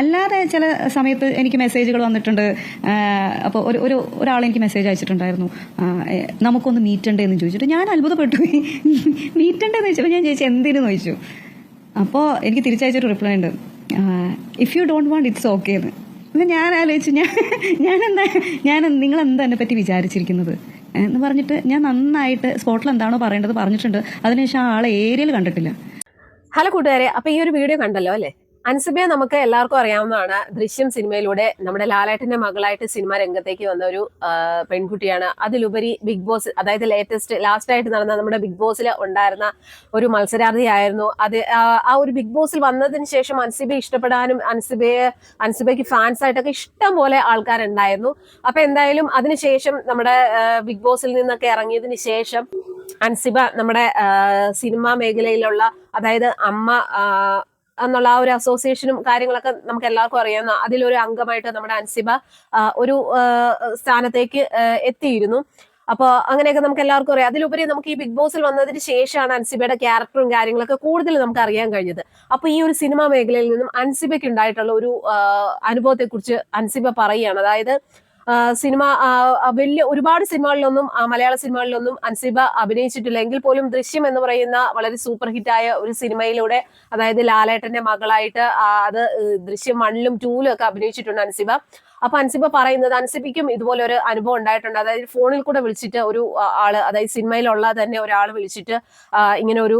അല്ലാതെ ചില സമയത്ത് എനിക്ക് മെസ്സേജുകൾ വന്നിട്ടുണ്ട്. അപ്പോൾ ഒരു ഒരു ഒരാൾ എനിക്ക് മെസ്സേജ് അയച്ചിട്ടുണ്ടായിരുന്നു. നമുക്കൊന്ന് മീറ്റണ്ടേ എന്ന് ചോദിച്ചിട്ട് ഞാൻ അത്ഭുതപ്പെട്ടു. മീറ്റണ്ടേന്ന് ചോദിച്ചപ്പോൾ ഞാൻ ചോദിച്ചു എന്തിനു? ചോദിച്ചു. അപ്പോൾ എനിക്ക് തിരിച്ചയച്ചൊരു റിപ്ലൈ ഉണ്ട്. If you don't want it's okay എന്ന്. അപ്പം ഞാൻ ആലോചിച്ചു ഞാൻ ഞാൻ എന്താ ഞാൻ നിങ്ങൾ എന്താ എന്നെ പറ്റി വിചാരിച്ചിരിക്കുന്നത്? എന്ന് പറഞ്ഞിട്ട് ഞാൻ നന്നായിട്ട് സ്പോട്ടിൽ എന്താണോ പറയേണ്ടത് പറഞ്ഞിട്ടുണ്ട്. അതിനുശേഷം ആളെ ഏരിയയിൽ കണ്ടിട്ടില്ല. ഹലോ കൂട്ടുകാരെ അപ്പോൾ ഈ ഒരു വീഡിയോ കണ്ടല്ലോ അല്ലെ? അൻസിബയെ നമുക്ക് എല്ലാവർക്കും അറിയാവുന്നതാണ്. ദൃശ്യം സിനിമയിലൂടെ നമ്മുടെ ലാലേട്ടന്റെ മകളായിട്ട് സിനിമ രംഗത്തേക്ക് വന്ന ഒരു പെൺകുട്ടിയാണ്. അതിലുപരി ബിഗ് ബോസ് അതായത് ലേറ്റസ്റ്റ് ലാസ്റ്റ് ആയിട്ട് നടന്ന നമ്മുടെ ബിഗ് ബോസിൽ ഉണ്ടായിരുന്ന ഒരു മത്സരാർത്ഥിയായിരുന്നു. അത് ആ, ഒരു ബിഗ് ബോസിൽ വന്നതിന് ശേഷം അൻസിബയെ ഇഷ്ടപ്പെടാനും അൻസിബയെ അൻസിബയ്ക്ക് ഫാൻസ് ആയിട്ടൊക്കെ ഇഷ്ടം പോലെ ആൾക്കാരുണ്ടായിരുന്നു. അപ്പൊ എന്തായാലും അതിനുശേഷം നമ്മുടെ ബിഗ് ബോസിൽ നിന്നൊക്കെ ഇറങ്ങിയതിന് ശേഷം അൻസിബ നമ്മുടെ സിനിമാ മേഖലയിലുള്ള അതായത് അമ്മ എന്നുള്ള ആ ഒരു അസോസിയേഷനും കാര്യങ്ങളൊക്കെ നമുക്ക് എല്ലാവർക്കും അറിയാവുന്ന അതിലൊരു അംഗമായിട്ട് നമ്മുടെ അൻസിബ ഒരു സ്ഥാനത്തേക്ക് എത്തിയിരുന്നു. അപ്പോൾ അങ്ങനെയൊക്കെ നമുക്ക് എല്ലാവർക്കും അറിയാം. അതിലുപരി നമുക്ക് ഈ ബിഗ് ബോസിൽ വന്നതിന് ശേഷമാണ് അൻസിബയുടെ ക്യാരക്ടറും കാര്യങ്ങളൊക്കെ കൂടുതൽ നമുക്ക് അറിയാൻ കഴിഞ്ഞത്. അപ്പൊ ഈ ഒരു സിനിമാ മേഖലയിൽ നിന്നും അൻസിബയ്ക്ക് ഉണ്ടായിട്ടുള്ള ഒരു അനുഭവത്തെ കുറിച്ച് അൻസിബ പറയുകയാണ്. അതായത് സിനിമ വലിയ ഒരുപാട് സിനിമകളിലൊന്നും മലയാള സിനിമകളിലൊന്നും അൻസിബ അഭിനയിച്ചിട്ടില്ല എങ്കിൽ പോലും ദൃശ്യം എന്ന് പറയുന്ന വളരെ സൂപ്പർ ഹിറ്റായ ഒരു സിനിമയിലൂടെ അതായത് ലാലേട്ടന്റെ മകളായിട്ട് അത് ദൃശ്യം വണ്ണിലും ടൂലും ഒക്കെ അഭിനയിച്ചിട്ടുണ്ട് അൻസിബ. അപ്പൊ അൻസിബ പറയുന്നത് അൻസിബിക്കും ഇതുപോലെ ഒരു അനുഭവം ഉണ്ടായിട്ടുണ്ട്. അതായത് ഫോണിൽ കൂടെ വിളിച്ചിട്ട് ഒരു ആൾ അതായത് സിനിമയിലുള്ള തന്നെ ഒരാൾ വിളിച്ചിട്ട് ഇങ്ങനെ ഒരു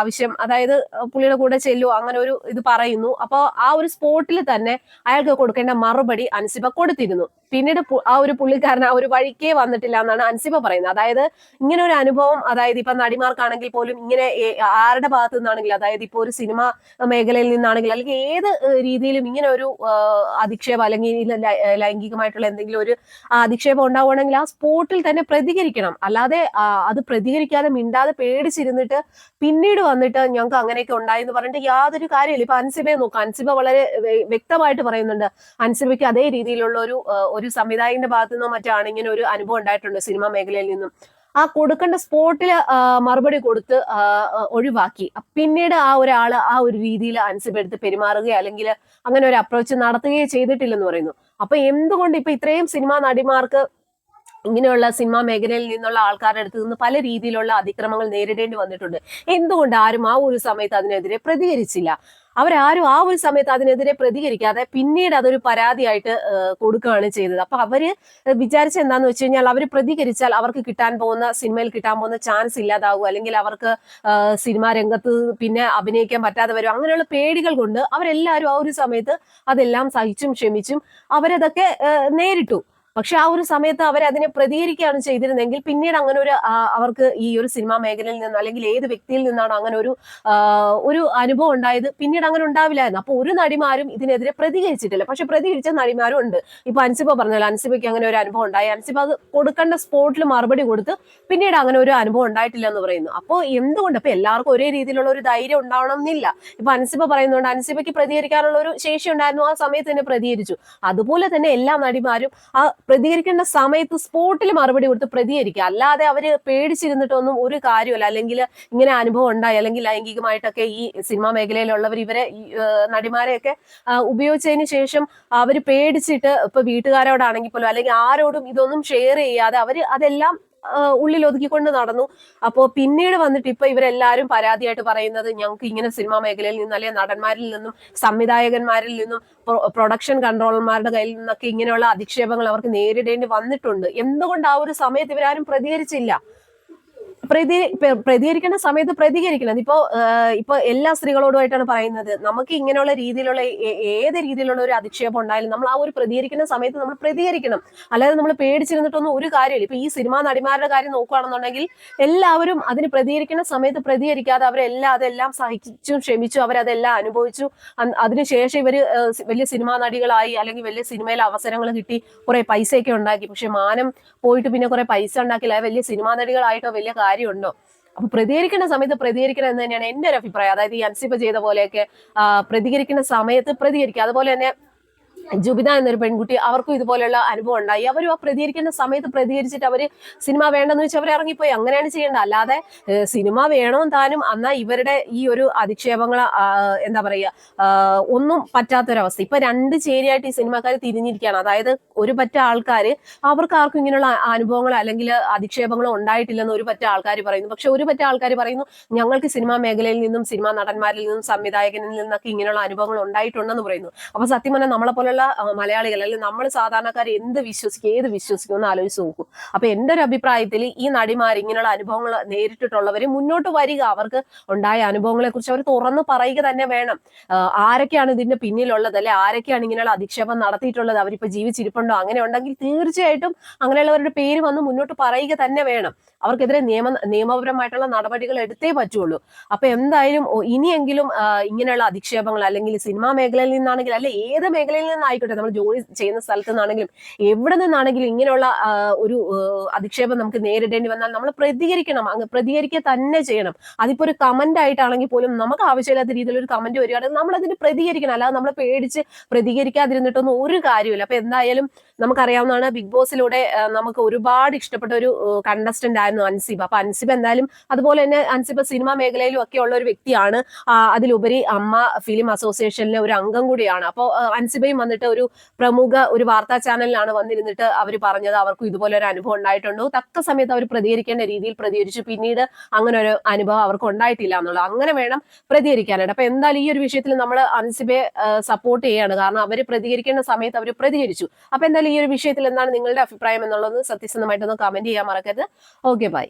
ആവശ്യം അതായത് പുള്ളിയുടെ കൂടെ ചെല്ലു അങ്ങനെ ഒരു ഇത് പറയുന്നു. അപ്പോൾ ആ ഒരു സ്പോട്ടിൽ തന്നെ അയാൾക്ക് കൊടുക്കേണ്ട മറുപടി അൻസിബ കൊടുത്തിരുന്നു. പിന്നീട് ആ ഒരു പുള്ളിക്കാരൻ ആ ഒരു വഴിക്കേ വന്നിട്ടില്ല എന്നാണ് അൻസിബ പറയുന്നത്. അതായത് ഇങ്ങനെ ഒരു അനുഭവം അതായത് ഇപ്പൊ നടിമാർക്കാണെങ്കിൽ പോലും ഇങ്ങനെ ആരുടെ ഭാഗത്തു നിന്നാണെങ്കിലും അതായത് ഇപ്പൊ ഒരു സിനിമ മേഖലയിൽ നിന്നാണെങ്കിൽ അല്ലെങ്കിൽ ഏത് രീതിയിലും ഇങ്ങനെ ഒരു അധിക്ഷേപം അല്ലെങ്കിൽ ലൈംഗികമായിട്ടുള്ള എന്തെങ്കിലും ഒരു അധിക്ഷേപം ഉണ്ടാവുകയാണെങ്കിൽ ആ സ്പോട്ടിൽ തന്നെ പ്രതികരിക്കണം. അല്ലാതെ അത് പ്രതികരിക്കാതെ മിണ്ടാതെ പേടിച്ചിരുന്നിട്ട് പിന്നീട് വന്നിട്ട് ഞങ്ങൾക്ക് അങ്ങനെയൊക്കെ ഉണ്ടായി എന്ന് പറഞ്ഞിട്ട് യാതൊരു കാര്യമില്ല. ഇപ്പൊ അൻസിബയെ നോക്കാം അൻസിബ വളരെ വ്യക്തമായിട്ട് പറയുന്നുണ്ട്. അൻസിബയ്ക്ക് അതേ രീതിയിലുള്ള ഒരു ഒരു സംവിധായകന്റെ ഭാഗത്തു നിന്നോ മറ്റാണ് ഇങ്ങനെ ഒരു അനുഭവം ഉണ്ടായിട്ടുണ്ട് സിനിമാ മേഖലയിൽ നിന്നും. ആ കൊടുക്കേണ്ട സ്പോട്ടിൽ മറുപടി കൊടുത്ത് ഒഴിവാക്കി. പിന്നീട് ആ ഒരാൾ ആ ഒരു രീതിയിൽ അനുസരിപ്പെടുത്ത് എടുത്ത് പെരുമാറുകയോ അല്ലെങ്കിൽ അങ്ങനെ ഒരു അപ്രോച്ച് നടത്തുകയോ ചെയ്തിട്ടില്ലെന്ന് പറയുന്നു. അപ്പൊ എന്തുകൊണ്ട് ഇപ്പൊ ഇത്രയും സിനിമാ നടിമാർക്ക് ഇങ്ങനെയുള്ള സിനിമാ മേഖലയിൽ നിന്നുള്ള ആൾക്കാരുടെ അടുത്ത് നിന്ന് പല രീതിയിലുള്ള അതിക്രമങ്ങൾ നേരിടേണ്ടി വന്നിട്ടുണ്ട്. എന്തുകൊണ്ട് ആരും ആ ഒരു സമയത്ത് അതിനെതിരെ പ്രതികരിച്ചില്ല? അവരാരും ആ ഒരു സമയത്ത് അതിനെതിരെ പ്രതികരിക്കാതെ പിന്നീട് അതൊരു പരാതിയായിട്ട് കൊടുക്കുകയാണ് ചെയ്തത്. അപ്പൊ അവർ വിചാരിച്ച എന്താന്ന് വെച്ച് കഴിഞ്ഞാൽ അവർ പ്രതികരിച്ചാൽ അവർക്ക് കിട്ടാൻ പോകുന്ന സിനിമയിൽ കിട്ടാൻ പോകുന്ന ചാൻസ് ഇല്ലാതാകും അല്ലെങ്കിൽ അവർക്ക് സിനിമാ രംഗത്ത് പിന്നെ അഭിനയിക്കാൻ പറ്റാതെ വരും. അങ്ങനെയുള്ള പേടികൾ കൊണ്ട് അവരെല്ലാവരും ആ ഒരു സമയത്ത് അതെല്ലാം സഹിച്ചും ക്ഷമിച്ചും അവരതൊക്കെ നേരിട്ടു. പക്ഷെ ആ ഒരു സമയത്ത് അവർ അതിനെ പ്രതികരിക്കുകയാണ് ചെയ്തിരുന്നെങ്കിൽ പിന്നീട് അങ്ങനെ ഒരു അവർക്ക് ഈ ഒരു സിനിമാ മേഖലയിൽ നിന്ന് അല്ലെങ്കിൽ ഏത് വ്യക്തിയിൽ നിന്നാണോ അങ്ങനെ ഒരു ഒരു അനുഭവം ഉണ്ടായത് പിന്നീട് അങ്ങനെ ഉണ്ടാവില്ലായിരുന്നു. അപ്പൊ ഒരു നടിമാരും ഇതിനെതിരെ പ്രതികരിച്ചിട്ടില്ല. പക്ഷെ പ്രതികരിച്ച നടിമാരും ഉണ്ട്. ഇപ്പൊ അൻസിബ പറഞ്ഞല്ലോ അൻസിബയ്ക്ക് അങ്ങനെ ഒരു അനുഭവം ഉണ്ടായി. അൻസിബ അത് കൊടുക്കേണ്ട സ്പോട്ടിൽ മറുപടി കൊടുത്ത് പിന്നീട് അങ്ങനെ ഒരു അനുഭവം ഉണ്ടായിട്ടില്ല എന്ന് പറയുന്നു. അപ്പോൾ എന്തുകൊണ്ട്? അപ്പൊ എല്ലാവർക്കും ഒരേ രീതിയിലുള്ള ഒരു ധൈര്യം ഉണ്ടാവണം എന്നില്ല ഇപ്പൊ അൻസിബ പറയുന്നുണ്ട് അൻസിബയ്ക്ക് പ്രതികരിക്കാനുള്ള ഒരു ശേഷി ഉണ്ടായിരുന്നു. ആ സമയത്ത് തന്നെ പ്രതികരിച്ചു. അതുപോലെ തന്നെ എല്ലാ നടിമാരും ആ പ്രതികരിക്കേണ്ട സമയത്ത് സ്പോട്ടിൽ മറുപടി കൊടുത്ത് പ്രതികരിക്കുക. അല്ലാതെ അവർ പേടിച്ചിരുന്നിട്ടൊന്നും ഒരു കാര്യമല്ല അല്ലെങ്കിൽ ഇങ്ങനെ അനുഭവം ഉണ്ടായി. അല്ലെങ്കിൽ ലൈംഗികമായിട്ടൊക്കെ ഈ സിനിമാ മേഖലയിലുള്ളവർ ഇവരെ നടിമാരെയൊക്കെ ഉപയോഗിച്ചതിന് ശേഷം അവർ പേടിച്ചിട്ട് ഇപ്പൊ വീട്ടുകാരോടാണെങ്കിൽ പോലും അല്ലെങ്കിൽ ആരോടും ഇതൊന്നും ഷെയർ ചെയ്യാതെ അവർ അതെല്ലാം ഉള്ളിൽ ഒതുക്കിക്കൊണ്ട് നടന്നു. അപ്പോ പിന്നീട് വന്നിട്ട് ഇപ്പൊ ഇവരെല്ലാരും പരാതിയായിട്ട് പറയുന്നത് ഞങ്ങൾക്ക് ഇങ്ങനെ സിനിമാ മേഖലയിൽ നിന്നും അല്ലെങ്കിൽ നടന്മാരിൽ നിന്നും സംവിധായകന്മാരിൽ നിന്നും പ്രൊഡക്ഷൻ കൺട്രോളർമാരുടെ കയ്യിൽ നിന്നൊക്കെ ഇങ്ങനെയുള്ള അധിക്ഷേപങ്ങൾ അവർക്ക് നേരിടേണ്ടി വന്നിട്ടുണ്ട്. എന്തുകൊണ്ട് ആ ഒരു സമയത്ത് ഇവരാരും പ്രതികരിച്ചില്ല? പ്രതി പ്ര- പ്രതികരിക്കേണ്ട സമയത്ത് പ്രതികരിക്കണം. ഇപ്പോ ഇപ്പൊ എല്ലാ സ്ത്രീകളോടുമായിട്ടാണ് പറയുന്നത്. നമുക്ക് ഇങ്ങനെയുള്ള രീതിയിലുള്ള ഏത് രീതിയിലുള്ള ഒരു അധിക്ഷേപം ഉണ്ടായാലും നമ്മൾ ആ ഒരു പ്രതികരിക്കുന്ന സമയത്ത് നമ്മൾ പ്രതികരിക്കണം. അല്ലാതെ നമ്മൾ പേടിച്ചിരുന്നിട്ടൊന്നും ഒരു കാര്യമില്ല. ഇപ്പൊ ഈ സിനിമാ നടിമാരുടെ കാര്യം നോക്കുകയാണെന്നുണ്ടെങ്കിൽ എല്ലാവരും അതിന് പ്രതികരിക്കുന്ന സമയത്ത് പ്രതികരിക്കാതെ അവരെല്ലാം അതെല്ലാം സഹിച്ചും ക്ഷമിച്ചു അവരതെല്ലാം അനുഭവിച്ചു. അതിനുശേഷം ഇവർ വലിയ സിനിമാ നടികളായി അല്ലെങ്കിൽ വലിയ സിനിമയിൽ അവസരങ്ങൾ കിട്ടി കുറെ പൈസയൊക്കെ ഉണ്ടാക്കി. പക്ഷെ മാനം പോയിട്ട് പിന്നെ കുറെ പൈസ ഉണ്ടാക്കില്ല. വലിയ സിനിമാ നടികളായിട്ടോ വലിയ കാര്യമുണ്ടോ? അപ്പൊ പ്രതികരിക്കുന്ന സമയത്ത് പ്രതികരിക്കണം എന്ന് തന്നെയാണ് എന്റെ ഒരു അഭിപ്രായം. അതായത് ഈ അൻസിബ ചെയ്ത പോലെയൊക്കെ പ്രതികരിക്കുന്ന സമയത്ത് പ്രതികരിക്കുക. അതുപോലെ തന്നെ ജുബിത എന്നൊരു പെൺകുട്ടി അവർക്കും ഇതുപോലെയുള്ള അനുഭവം ഉണ്ടായി. അവരും ആ പ്രതികരിക്കേണ്ട സമയത്ത് പ്രതികരിച്ചിട്ട് അവർ സിനിമ വേണ്ടെന്ന് വെച്ച് അവർ ഇറങ്ങിപ്പോയി. അങ്ങനെയാണ് ചെയ്യേണ്ടത്. അല്ലാതെ സിനിമ വേണോ താനും എന്നാ ഇവരുടെ ഈ ഒരു അധിക്ഷേപങ്ങൾ എന്താ പറയുക ഒന്നും പറ്റാത്തൊരവസ്ഥ. ഇപ്പൊ രണ്ട് ചേരിയായിട്ട് ഈ സിനിമാക്കാർ തിരിഞ്ഞിരിക്കുകയാണ്. അതായത് ഒരു പറ്റ ആൾക്കാർ അവർക്ക് ആർക്കും ഇങ്ങനെയുള്ള അനുഭവങ്ങളോ അല്ലെങ്കിൽ അധിക്ഷേപങ്ങളോ ഉണ്ടായിട്ടില്ലെന്ന് ഒരു പറ്റ ആൾക്കാർ പറയുന്നു. പക്ഷെ ഒരു പറ്റ ആൾക്കാർ പറയുന്നു ഞങ്ങൾക്ക് സിനിമാ മേഖലയിൽ നിന്നും സിനിമാ നടന്മാരിൽ നിന്നും സംവിധായകനിൽ നിന്നൊക്കെ ഇങ്ങനെയുള്ള അനുഭവങ്ങൾ ഉണ്ടായിട്ടുണ്ടെന്ന് പറയുന്നു. അപ്പൊ സത്യം പറഞ്ഞാൽ നമ്മളെ പോലുള്ള മലയാളികൾ അല്ലെങ്കിൽ നമ്മൾ സാധാരണക്കാർ എന്ത് വിശ്വസിക്കും ഏത് വിശ്വസിക്കും എന്ന് ആലോചിച്ച് നോക്കും. അപ്പൊ എന്റെ ഒരു അഭിപ്രായത്തിൽ ഈ നടിമാർ ഇങ്ങനെയുള്ള അനുഭവങ്ങൾ നേരിട്ടിട്ടുള്ളവര് മുന്നോട്ട് വരിക. അവർക്ക് ഉണ്ടായ അനുഭവങ്ങളെ കുറിച്ച് അവർ തുറന്ന് പറയുക തന്നെ വേണം. ആരൊക്കെയാണ് ഇതിന്റെ പിന്നിലുള്ളത് അല്ലെ? ആരൊക്കെയാണ് ഇങ്ങനെയുള്ള അധിക്ഷേപം നടത്തിയിട്ടുള്ളത്? അവരിപ്പോ ജീവിച്ചിരിപ്പുണ്ടോ? അങ്ങനെ ഉണ്ടെങ്കിൽ തീർച്ചയായിട്ടും അങ്ങനെയുള്ളവരുടെ പേര് വന്ന് മുന്നോട്ട് പറയുക തന്നെ വേണം. അവർക്കെതിരെ നിയമ നിയമപരമായിട്ടുള്ള നടപടികൾ എടുത്തേ പറ്റുള്ളൂ. അപ്പൊ എന്തായാലും ഇനിയെങ്കിലും ഇങ്ങനെയുള്ള അധിക്ഷേപങ്ങൾ അല്ലെങ്കിൽ സിനിമാ മേഖലയിൽ നിന്നാണെങ്കിൽ അല്ലെ ഏത് മേഖലയിൽ നിന്നായിക്കോട്ടെ നമ്മൾ ജോലി ചെയ്യുന്ന സ്ഥലത്ത് നിന്നാണെങ്കിലും എവിടെ നിന്നാണെങ്കിലും ഇങ്ങനെയുള്ള ഒരു അധിക്ഷേപം നമുക്ക് നേരിടേണ്ടി വന്നാൽ നമ്മൾ പ്രതികരിക്കണം അങ്ങ് പ്രതികരിക്കുക തന്നെ ചെയ്യണം. അതിപ്പോ ഒരു കമന്റ് ആയിട്ടാണെങ്കിൽ പോലും നമുക്ക് ആവശ്യമില്ലാത്ത രീതിയിൽ ഒരു കമന്റ് വരികയാണെങ്കിൽ നമ്മൾ അതിന് പ്രതികരിക്കണം. അല്ലാതെ നമ്മൾ പേടിച്ച് പ്രതികരിക്കാതിരുന്നിട്ടൊന്നും ഒരു കാര്യമില്ല അപ്പൊ എന്തായാലും നമുക്കറിയാവുന്നതാണ് ബിഗ് ബോസിലൂടെ നമുക്ക് ഒരുപാട് ഇഷ്ടപ്പെട്ട ഒരു കണ്ടസ്റ്റന്റ് ആയിരുന്നു അൻസിബ. അപ്പൊ അൻസിബ എന്തായാലും അതുപോലെ തന്നെ അൻസിബ സിനിമാ മേഖലയിലും ഒക്കെ ഉള്ള ഒരു വ്യക്തിയാണ്. അതിലുപരി അമ്മ ഫിലിം അസോസിയേഷനിലെ ഒരു അംഗം കൂടിയാണ്. അപ്പോൾ അൻസിബയും ഒരു പ്രമുഖ ഒരു വാർത്താ ചാനലിലാണ് വന്നിരുന്നിട്ട് അവർ പറഞ്ഞത് അവർക്കും ഇതുപോലെ ഒരു അനുഭവം ഉണ്ടായിട്ടുണ്ടോ? തക്ക സമയത്ത് അവർ പ്രതികരിക്കേണ്ട രീതിയിൽ പ്രതികരിച്ചു. പിന്നീട് അങ്ങനെ ഒരു അനുഭവം അവർക്ക് ഉണ്ടായിട്ടില്ല എന്നുള്ളത്. അങ്ങനെ വേണം പ്രതികരിക്കാനായിട്ട്. അപ്പൊ എന്തായാലും ഈ ഒരു വിഷയത്തിൽ നമ്മൾ അൻസിബെ സപ്പോർട്ട് ചെയ്യാണ്. കാരണം അവർ പ്രതികരിക്കേണ്ട സമയത്ത് അവർ പ്രതികരിച്ചു. അപ്പൊ എന്തായാലും ഈ ഒരു വിഷയത്തിൽ എന്താണ് നിങ്ങളുടെ അഭിപ്രായം എന്നുള്ളത് സത്യസന്ധമായിട്ടൊന്ന് കമന്റ് ചെയ്യാൻ മറക്കരുത്. Okay bye